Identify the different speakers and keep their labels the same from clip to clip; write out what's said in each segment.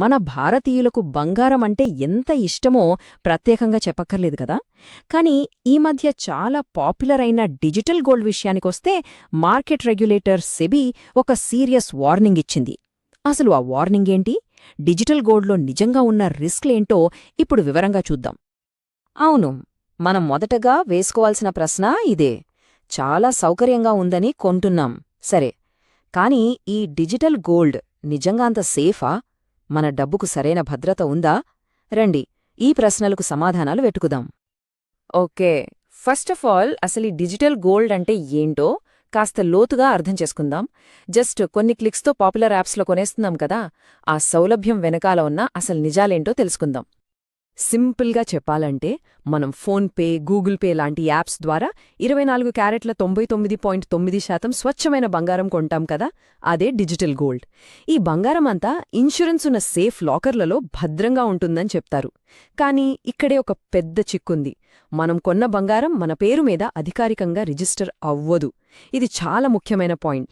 Speaker 1: మన భారతీయులకు బంగారం అంటే ఎంత ఇష్టమో ప్రత్యేకంగా చెప్పక్కర్లేదు కదా. కానీ ఈ మధ్య చాలా పాపులర్ అయిన డిజిటల్ గోల్డ్ విషయానికొస్తే మార్కెట్ రెగ్యులేటర్ సెబీ ఒక సీరియస్ వార్నింగ్ ఇచ్చింది. అసలు ఆ వార్నింగ్ ఏంటి? డిజిటల్ గోల్డ్లో నిజంగా ఉన్న రిస్క్లేంటో ఇప్పుడు వివరంగా చూద్దాం. అవును మనం మొదటగా వేసుకోవాల్సిన ప్రశ్న ఇదే. చాలా సౌకర్యంగా ఉందని కొంటున్నాం. సరే కానీ ఈ డిజిటల్ గోల్డ్ నిజంగా అంత సేఫా? మన డబ్బుకు సరైన భద్రత ఉందా? రండి ఈ ప్రశ్నలకు సమాధానాలు వెతుకుదాం. ఓకే ఫస్ట్ ఆఫ్ ఆల్ అసలు ఈ డిజిటల్ గోల్డ్ అంటే ఏంటో కాస్త లోతుగా అర్థం చేసుకుందాం. జస్ట్ కొన్ని క్లిక్స్తో పాపులర్ యాప్స్లో కొనేస్తున్నాం కదా ఆ సౌలభ్యం వెనకాల ఉన్న అసలు నిజాలేంటో తెలుసుకుందాం. సింపుల్గా చెప్పాలంటే మనం ఫోన్పే గూగుల్ పే లాంటి యాప్స్ ద్వారా ఇరవై నాలుగు క్యారెట్ల తొంభై తొమ్మిది పాయింట్ తొమ్మిది శాతం స్వచ్ఛమైన బంగారం కొంటాం కదా? అదే డిజిటల్ గోల్డ్. ఈ బంగారం అంతా ఇన్సూరెన్స్ ఉన్న సేఫ్ లాకర్లలో భద్రంగా ఉంటుందని చెప్తారు. కానీ ఇక్కడే ఒక పెద్ద చిక్కుంది. మనం కొన్న బంగారం మన పేరు మీద అధికారికంగా రిజిస్టర్ అవ్వదు. ఇది చాలా ముఖ్యమైన పాయింట్.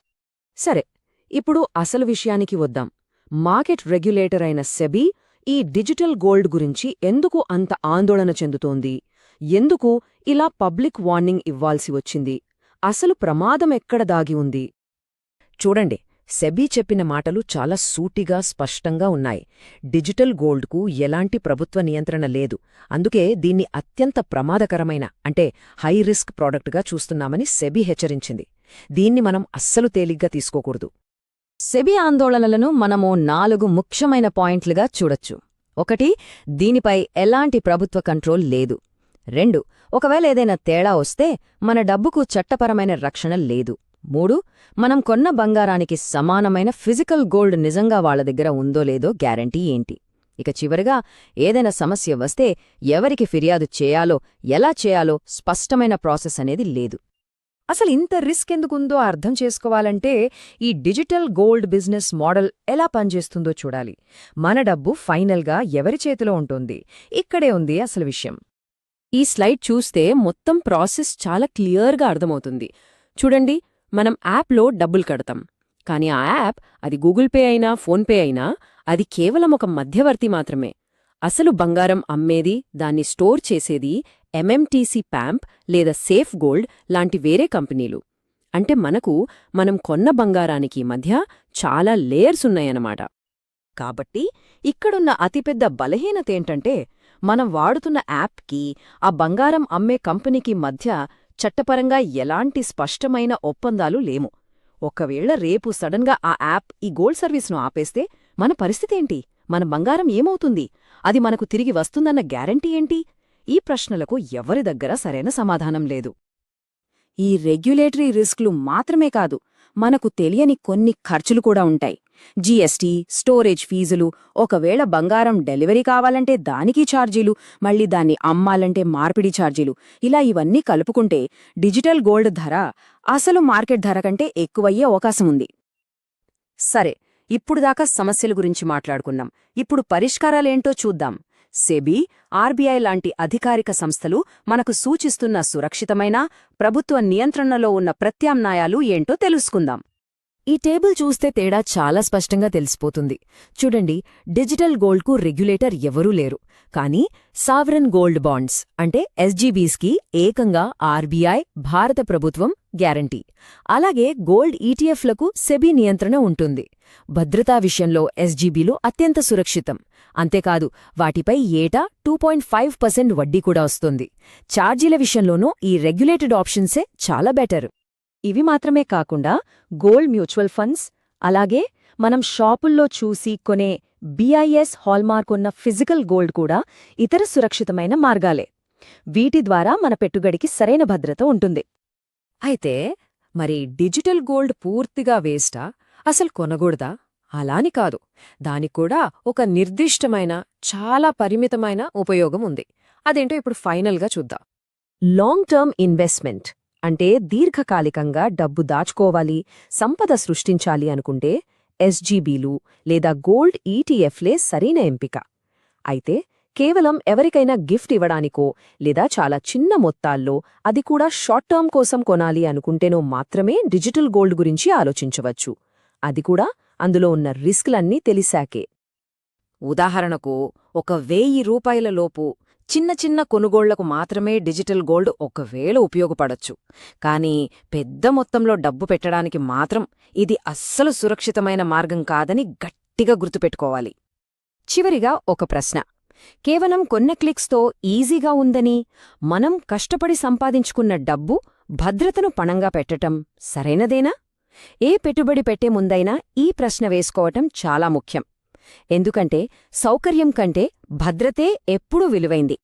Speaker 1: సరే ఇప్పుడు అసలు విషయానికి వద్దాం. మార్కెట్ రెగ్యులేటర్ అయిన సెబీ ఈ డిజిటల్ గోల్డ్ గురించి ఎందుకు అంత ఆందోళన చెందుతోంది? ఎందుకు ఇలా పబ్లిక్ వార్నింగ్ ఇవ్వాల్సి వచ్చింది? అసలు ప్రమాదం ఎక్కడ దాగి ఉంది? చూడండి సెబీ చెప్పిన మాటలు చాలా సూటిగా స్పష్టంగా ఉన్నాయి. డిజిటల్ గోల్డ్కు ఎలాంటి ప్రభుత్వ నియంత్రణ లేదు. అందుకే దీన్ని అత్యంత ప్రమాదకరమైన అంటే హై రిస్క్ ప్రాడక్ట్గా చూస్తున్నామని సెబీ హెచ్చరించింది. దీన్ని మనం అస్సలు తేలిగ్గా తీసుకోకూడదు. సెబీ ఆందోళనలను మనము నాలుగు ముఖ్యమైన పాయింట్లుగా చూడొచ్చు. ఒకటి దీనిపై ఎలాంటి ప్రభుత్వ కంట్రోల్ లేదు. రెండు ఒకవేళ ఏదైనా తేడా వస్తే మన డబ్బుకు చట్టపరమైన రక్షణ లేదు. మూడు మనం కొన్న బంగారానికి సమానమైన ఫిజికల్ గోల్డ్ నిజంగా వాళ్ళ దగ్గర ఉందో లేదో గ్యారంటీ ఏంటి? ఇక చివరిగా ఏదైనా సమస్య వస్తే ఎవరికి ఫిర్యాదు చేయాలో ఎలా చేయాలో స్పష్టమైన ప్రాసెస్ అనేది లేదు. అసలు ఇంత రిస్క్ ఎందుకుందో అర్థం చేసుకోవాలంటే ఈ డిజిటల్ గోల్డ్ బిజినెస్ మోడల్ ఎలా పనిచేస్తుందో చూడాలి. మన డబ్బు ఫైనల్గా ఎవరి చేతిలో ఉంటుంది? ఇక్కడే ఉంది అసలు విషయం. ఈ స్లైడ్ చూస్తే మొత్తం ప్రాసెస్ చాలా క్లియర్గా అర్థమవుతుంది. చూడండి మనం యాప్లో డబ్బులు కడతాం. కానీ ఆ యాప్ అది గూగుల్ పే అయినా ఫోన్పే అయినా అది కేవలం ఒక మధ్యవర్తి మాత్రమే. అసలు బంగారం అమ్మేది దాన్ని స్టోర్ చేసేది ఎంఎంటీసీ ప్యాంప్ లేదా సేఫ్ గోల్డ్ లాంటి వేరే కంపెనీలు. అంటే మనకు మనం కొన్న బంగారానికి మధ్య చాలా లేయర్స్ ఉన్నాయన్నమాట. కాబట్టి ఇక్కడున్న అతిపెద్ద బలహీనతేంటంటే మనం వాడుతున్న యాప్కి ఆ బంగారం అమ్మే కంపెనీకి మధ్య చట్టపరంగా ఎలాంటి స్పష్టమైన ఒప్పందాలు లేము ఒకవేళ రేపు సడన్గా ఆ యాప్ ఈ గోల్డ్ సర్వీస్ను ఆపేస్తే మన పరిస్థితేంటి మన బంగారం ఏమవుతుంది? అది మనకు తిరిగి వస్తుందన్న గ్యారంటీ ఏంటి? ఈ ప్రశ్నలకు ఎవరి దగ్గర సరైన సమాధానం లేదు. ఈ రెగ్యులేటరీ రిస్క్లు మాత్రమే కాదు మనకు తెలియని కొన్ని ఖర్చులు కూడా ఉంటాయి. జీఎస్టీ స్టోరేజ్ ఫీజులు ఒకవేళ బంగారం డెలివరీ కావాలంటే దానికి ఛార్జీలు మళ్ళీ దాన్ని అమ్మాలంటే మార్పిడి ఛార్జీలు. ఇలా ఇవన్నీ కలుపుకుంటే డిజిటల్ గోల్డ్ ధర అసలు మార్కెట్ ధర కంటే ఎక్కువయ్యే అవకాశం ఉంది. సరే ఇప్పుడుదాకా సమస్యల గురించి మాట్లాడుకున్నాం. ఇప్పుడు పరిష్కారాలేంటో చూద్దాం. సెబీ ఆర్బీఐ లాంటి అధికారిక సంస్థలు మనకు సూచిస్తున్న సురక్షితమైన ప్రభుత్వ నియంత్రణలో ఉన్న ప్రత్యామ్నాయాలు ఏంటో తెలుసుకుందాం. ఈ టేబుల్ చూస్తే తేడా చాలా స్పష్టంగా తెలిసిపోతుంది. చూడండి డిజిటల్ గోల్డ్కు రెగ్యులేటర్ ఎవరూ లేరు. కానీ సావరన్ గోల్డ్ బాండ్స్ అంటే ఎస్జీబీస్కి ఏకంగా ఆర్బీఐ భారత ప్రభుత్వం గ్యారంటీ. అలాగే గోల్డ్ ఈటీఎఫ్లకు సెబీ నియంత్రణ ఉంటుంది. భద్రతా విషయంలో ఎస్జీబీలు అత్యంత సురక్షితం. అంతేకాదు వాటిపై ఏటా టూ పాయింట్ ఫైవ్ పర్సెంట్ వడ్డీ కూడా వస్తుంది. ఛార్జీల విషయంలోనూ ఈ రెగ్యులేటెడ్ ఆప్షన్సే చాలా బెటర్. ఇవి మాత్రమే కాకుండా గోల్డ్ మ్యూచువల్ ఫండ్స్ అలాగే మనం షాపుల్లో చూసి కొనే బీఐఎస్ హాల్మార్క్ ఉన్న ఫిజికల్ గోల్డ్ కూడా ఇతర సురక్షితమైన మార్గాలే. వీటి ద్వారా మన పెట్టుబడికి సరైన భద్రత ఉంటుంది. అయితే మరి డిజిటల్ గోల్డ్ పూర్తిగా వేస్టా? అసలు కొనకూడదా? అలాని కాదు. దానిక్కూడా ఒక నిర్దిష్టమైన చాలా పరిమితమైన ఉపయోగం ఉంది. అదేంటో ఇప్పుడు ఫైనల్గా చూద్దాం. లాంగ్ టర్మ్ ఇన్వెస్ట్మెంట్ అంటే దీర్ఘకాలికంగా డబ్బు దాచుకోవాలి సంపద సృష్టించాలి అనుకుంటే ఎస్జీబీలు లేదా గోల్డ్ ఈటీఎఫ్లే సరైన ఎంపిక. అయితే కేవలం ఎవరికైనా గిఫ్ట్ ఇవ్వడానికో లేదా చాలా చిన్న మొత్తాల్లో అది కూడా షార్ట్ టర్మ్ కోసం కొనాలి అనుకుంటేనో మాత్రమే డిజిటల్ గోల్డ్ గురించి ఆలోచించవచ్చు. అది కూడా అందులో ఉన్న రిస్క్లన్నీ తెలిసాకే. ఉదాహరణకు ఒక వెయ్యి రూపాయల లోపు చిన్న చిన్న కొనుగోళ్ళకు మాత్రమే డిజిటల్ గోల్డ్ ఒకవేళ ఉపయోగపడొచ్చు. కానీ పెద్ద మొత్తంలో డబ్బు పెట్టడానికి మాత్రం ఇది అస్సలు సురక్షితమైన మార్గం కాదని గట్టిగా గుర్తుపెట్టుకోవాలి. చివరిగా ఒక ప్రశ్న. కేవలం కొన్న క్లిక్స్తో ఈజీగా ఉందని మనం కష్టపడి సంపాదించుకున్న డబ్బు భద్రతను పణంగా పెట్టటం సరైనదేనా? ఏ పెట్టుబడి పెట్టే ముందైనా ఈ ప్రశ్న వేసుకోవటం చాలా ముఖ్యం. ఎందుకంటే సౌకర్యం కంటే భద్రతే ఎప్పుడూ విలువైంది.